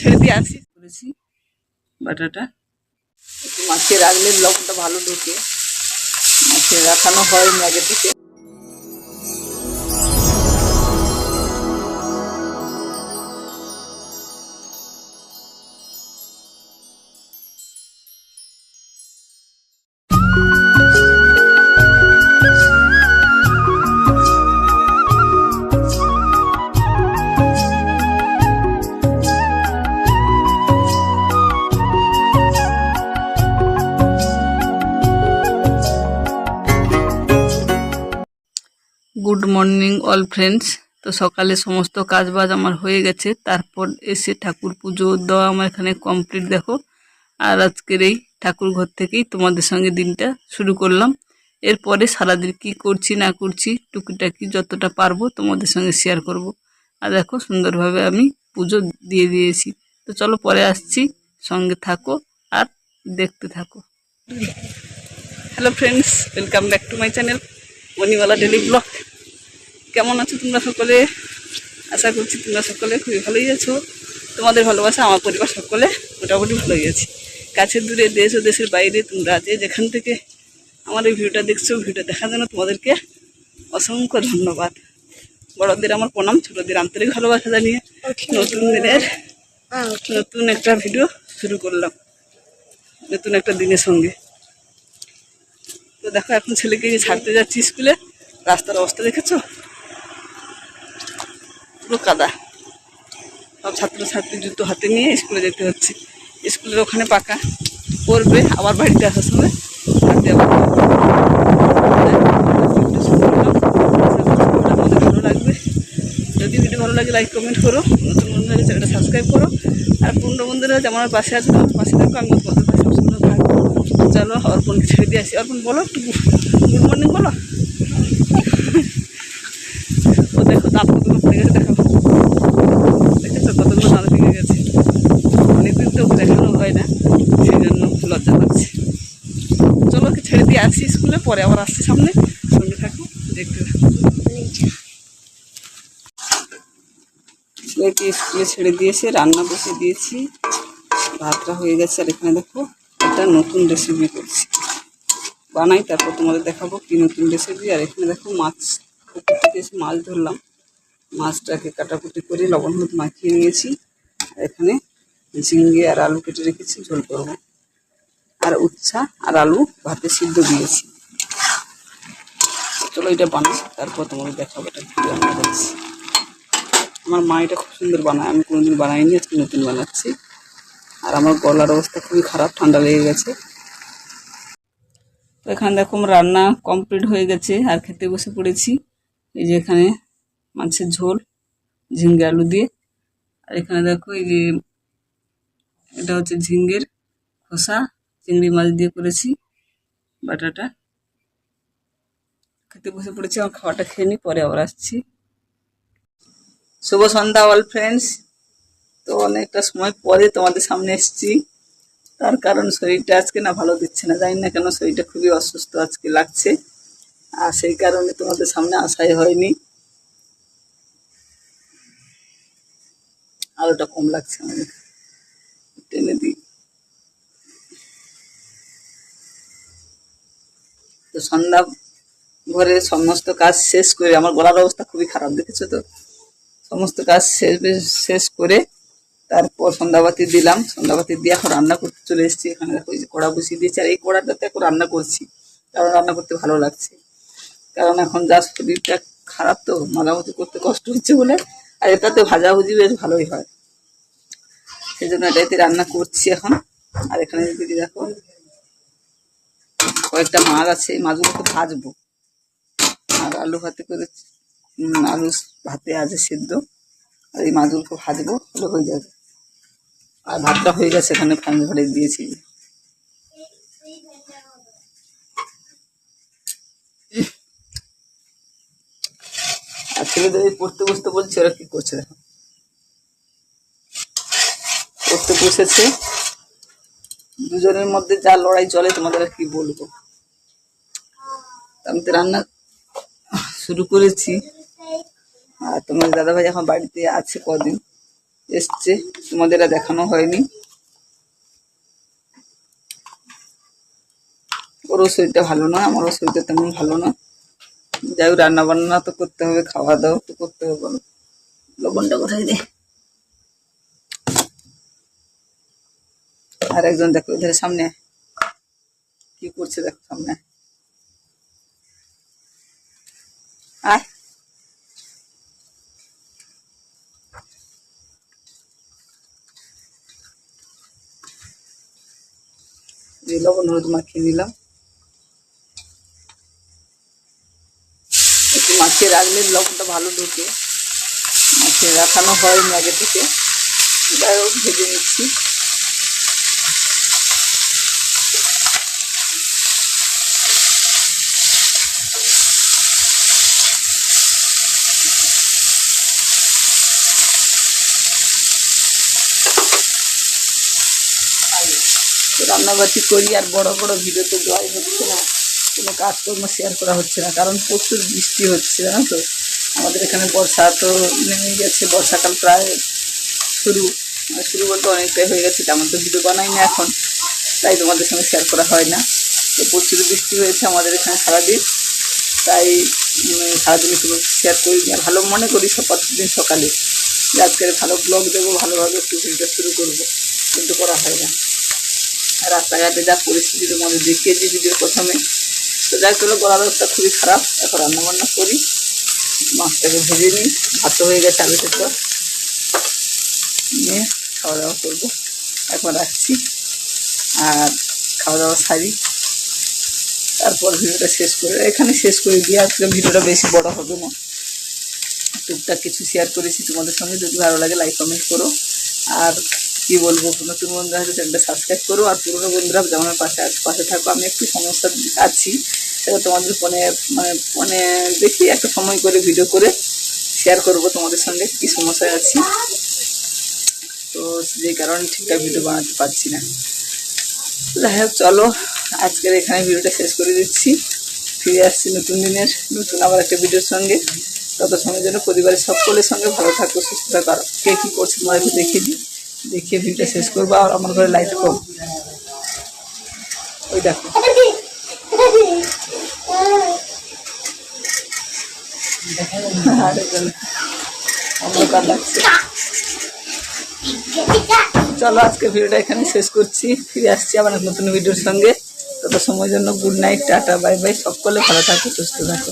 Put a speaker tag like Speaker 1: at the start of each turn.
Speaker 1: ছেড়ে দিয়ে আসি। করেছি। বাটাটা। মাছে রাখলে লবণটা ভালো ঢোকে। মাছে রাখানো হয় আগে থেকে। মর্নিং অল ফ্রেন্ডস তো সকালে সমস্ত কাজ বাজ আমার হয়ে গেছে। তারপর এসে ঠাকুর পুজো দেওয়া আমার এখানে কমপ্লিট দেখো। আর আজকের এই ঠাকুর ঘর থেকেই তোমাদের সঙ্গে দিনটা শুরু করলাম। এরপরে সারাদিন কি করছি, না করছি, টুকিটাকি যতটা পারব তোমাদের সঙ্গে শেয়ার করব। আর দেখো, সুন্দরভাবে আমি পুজো দিয়ে দিয়েছি। তো চলো পরে আসছি। সঙ্গে থাকো আর দেখতে থাকো। Hello friends welcome back to my channel Manimala daily blog কেমন আছো তোমরা সকলে? আশা করছি তোমরা সকলে খুবই ভালোই আছো। তোমাদের ভালোবাসা আমার পরিবার সকলে মোটামুটি ভালোই আছি। কাছের দূরে দেশ ও দেশের বাইরে তোমরা যে যেখান থেকে আমার এই ভিডিওটা দেখছ ভিডিও দেখার জন্য তোমাদেরকে অসংখ্য ধন্যবাদ। বড়দের আমার প্রণাম ছোটদের আন্তরিক ভালোবাসা জানিয়ে নতুন দিনের নতুন একটা ভিডিও শুরু করলাম। নতুন একটা দিনের সঙ্গে। তো দেখো এখন ছেলেকে ছাড়তে যাচ্ছি স্কুলে। রাস্তার অবস্থা দেখেছ? পুরো কাদা সব ছাত্রছাত্রী জুতো হাতে নিয়ে স্কুলে যেতে হচ্ছে। স্কুলের ওখানে পাকা পড়বে, আবার বাড়িতে আসার সময় হাতে আবার ভালো লাগবে যদি ভিডিও ভালো লাগে লাইক কমেন্ট করো, নতুন বন্ধু হলে চ্যানেলটা সাবস্ক্রাইব করো। আর পুরনো বন্ধুরা আমার পাশে আছে, আমার পাশে থাকো আমি তোমাদের পাশে সবসময় থাকব। চলো, অর্পণকে ছেড়ে দিয়ে আসি। অর্পণ, বলো একটু, গুড মর্নিং বলো ও দেখো দাঁত কতগুলো পড়ে গেছে দেখো দেখেছ কতগুলো দাঁত ভেঙে গেছে অনেকদিন তো দেখানো হয় না সেই জন্য লজ্জা পাচ্ছি চলো ছেড়ে দিয়ে আসি স্কুলে, পরে আবার আসছি সামনে। সঙ্গে থাকো, দেখতে ছেলেকে স্কুলে ছেড়ে দিয়েছে? রান্না বসে দিয়েছি। ভাতটা হয়ে গেছে, আর এখানে দেখো একটা নতুন রেসিপি করছি। বানাই, তারপর তোমাদের দেখাবো কি নতুন রেসিপি আর এখানে দেখো মাছ থেকে এসে মাছ ধরলাম। মাছটাকে কাটাকুটি করে লবণ হলুদ মাখিয়ে নিয়েছি। আর এখানে ঝিঙ্গে আর আলু কেটে রেখেছি, ঝোল করব। আর উচ্ছা আর আলু ভাতে সিদ্ধ দিয়েছি। চলো এটা বানাই, তারপর তোমাদের দেখাবো এটা রান্না আমার মা এটা খুব সুন্দর বানায়, আমি কোনোদিন বানাইনি, আজকে নতুন বানাচ্ছি। আর আমার গলার অবস্থা খুবই খারাপ, ঠান্ডা লেগে গেছে। তো এখানে দেখো রান্না কমপ্লিট হয়ে গেছে, আর খেতে বসে পড়েছি। এই যে এখানে মাছের ঝোল, ঝিঙ্গে আলু দিয়ে। আর এখানে দেখো এই যে, এটা হচ্ছে ঝিঙ্গের খোসা চিংড়ি মাছ দিয়ে করেছি, বাটাটা। খেতে বসে পড়েছি, আমার খাওয়াটা খেয়ে নিই পরে আবার আসছি। শুভ সন্ধ্যা অল ফ্রেন্ডস তো অনেকটা সময় পরে তোমাদের সামনে এসেছি। তার কারণ শরীরটা আজকে না ভালো দিচ্ছে না, জানি না কেন শরীরটা খুবই অসুস্থ আজকে লাগছে। আর সেই কারণে তোমাদের সামনে আসাই হয়নি। আলোটা কম লাগছে আমাদের। টেনে দিই। সন্ধ্যা ঘরে সমস্ত কাজ শেষ করে, আমার গলার অবস্থা খুবই খারাপ, দেখেছ তো? সমস্ত কাজ শেষ শেষ করে তারপর সন্ধ্যাবাতি দিলাম। সন্ধ্যাবাতি দিয়ে এখন রান্না করতে চলে এসেছি। এখানে দেখো কড়া বসিয়ে দিয়েছি, আর এই কড়াটাতে এখন রান্না করছি, কারণ রান্না করতে ভালো লাগছে। কারণ এখন যা শরীরটা খারাপ তো মাঝামতি করতে কষ্ট হচ্ছে বলে, আর এটাতে ভাজাভুজি বেশ ভালোই হয়। সেই জন্য এটাতে রান্না করছি এখন। আর এখানে যদি দেখো কয়েকটা মাছ আছে মাছগুলোকে ভাজবো। আর আলু ভাতে করে আলু ভাতে আছে সিদ্ধ। আর এই মাছগুলোকে ভাজবো হলে হয়ে যাবে। আর ভাতটা হয়ে গেছে এখানে ফ্যান ঘরে দিয়েছি। আর ছেলেদের পড়তে বসতে বলছে ওরা কি করছে দেখো? পড়তে বসেছে। দুজনের মধ্যে যা লড়াই চলে, তোমাদের আর কি বলব? আমি তো রান্না শুরু করেছি। আর তোমার দাদাভাই এখন বাড়িতে আছে কদিন? এসছে। তোমাদের দেখানো হয়নি। ওরও শরীরটা ভালো না আমারও শরীরটা তেমন ভালো না যাই হোক রান্না বান্না তো করতে হবে, খাওয়া দাওয়া তো করতে হবে লবণটা কোথায় দে? আর একজন দেখো ওদের সামনে। কি করছে দেখো সামনে। আয়। লবণ, হলুদ মাখিয়ে নিলাম। একটু মাখিয়ে রাখলে লবণটা ভালো ঢুকে। মাখিয়ে রাখানো হয়নি আগে থেকে। যাই হোক, ভেজে নিচ্ছি। রান্নাবাটি করি আর বড় বড় ভিডিও তো দেওয়াই হচ্ছে না। কোনো কাজকর্ম শেয়ার করা হচ্ছে না, কারণ প্রচুর বৃষ্টি হচ্ছে, জানো তো? আমাদের এখানে বর্ষা তো নেমে গেছে, বর্ষাকাল প্রায় শুরু। মানে শুরু বলতে অনেকটাই হয়ে গেছে, তেমন তো ভিডিও বানাই না এখন। তাই তোমাদের সঙ্গে শেয়ার করা হয় না। তো প্রচুর বৃষ্টি হয়েছে আমাদের এখানে সারাদিন। তাই উম, সারাদিন শেয়ার করি আর ভালো মনে করি সব প্রতিদিন সকালে। যে আজকের ভালো ব্লগ দেবো ভালোভাবে একটু ভিডিও শুরু করব কিন্তু করা হয় না। রাস্তাঘাটে যা পরিস্থিতি তোমাদের দেখিয়েছি ভিডিওর প্রথমে। তো যাই করল গলার অবস্থা খুবই খারাপ। এখন রান্না বান্না করি। মাছটাকে ভেজে নিই। ভাত হয়ে গেছে আলু সেদ্ধ। নিয়ে খাওয়া দাওয়া করব। এখন রাখছি। আর খাওয়া দাওয়া সারি। তারপর ভিডিওটা শেষ করে, এখানে শেষ করে দিয়ে আজকে ভিডিওটা বেশি বড় হবে না। টুকটাক কিছু শেয়ার করেছি, তোমাদের সঙ্গে যদি ভালো লাগে লাইক কমেন্ট করো। আর কি বলব, নতুন বন্ধুরা হয়তো চ্যানেলটা সাবস্ক্রাইব করো। আর পুরোনো বন্ধুরা যেমন পাশে পাশে থাকো, আমি একটু সমস্যা আছি। সেটা তোমাদের ফোনে মানে ফোনে দেখি, একটা সময় করে ভিডিও করে শেয়ার করব তোমাদের সঙ্গে, কি সমস্যায় আছি। তো যে কারণে ঠিকঠাক ভিডিও বানাতে পারছি না। যাই হোক, চলো, আজকের এখানে ভিডিওটা শেষ করে দিচ্ছি। ফিরে আসছি নতুন দিনের, নতুন আবার একটা ভিডিওর সঙ্গে। তত সময়ের জন্য পরিবারের সকলের সঙ্গে ভালো থাকো, সুস্থ থাকো। আর কে কী করছে তোমার একটু দেখিয়ে দিই। দেখিয়ে ভিডিওটা শেষ করব, আর আমার ঘরে লাইট কম ওই দেখো। অন্ধকার লাগছে। চলো আজকে ভিডিওটা এখানে শেষ করছি। ফিরে আসছি আবার নতুন ভিডিওর সঙ্গে। তত সময়ের জন্য good night, tata, bye bye. সকলে ভালো থাকো, সুস্থ থাকো।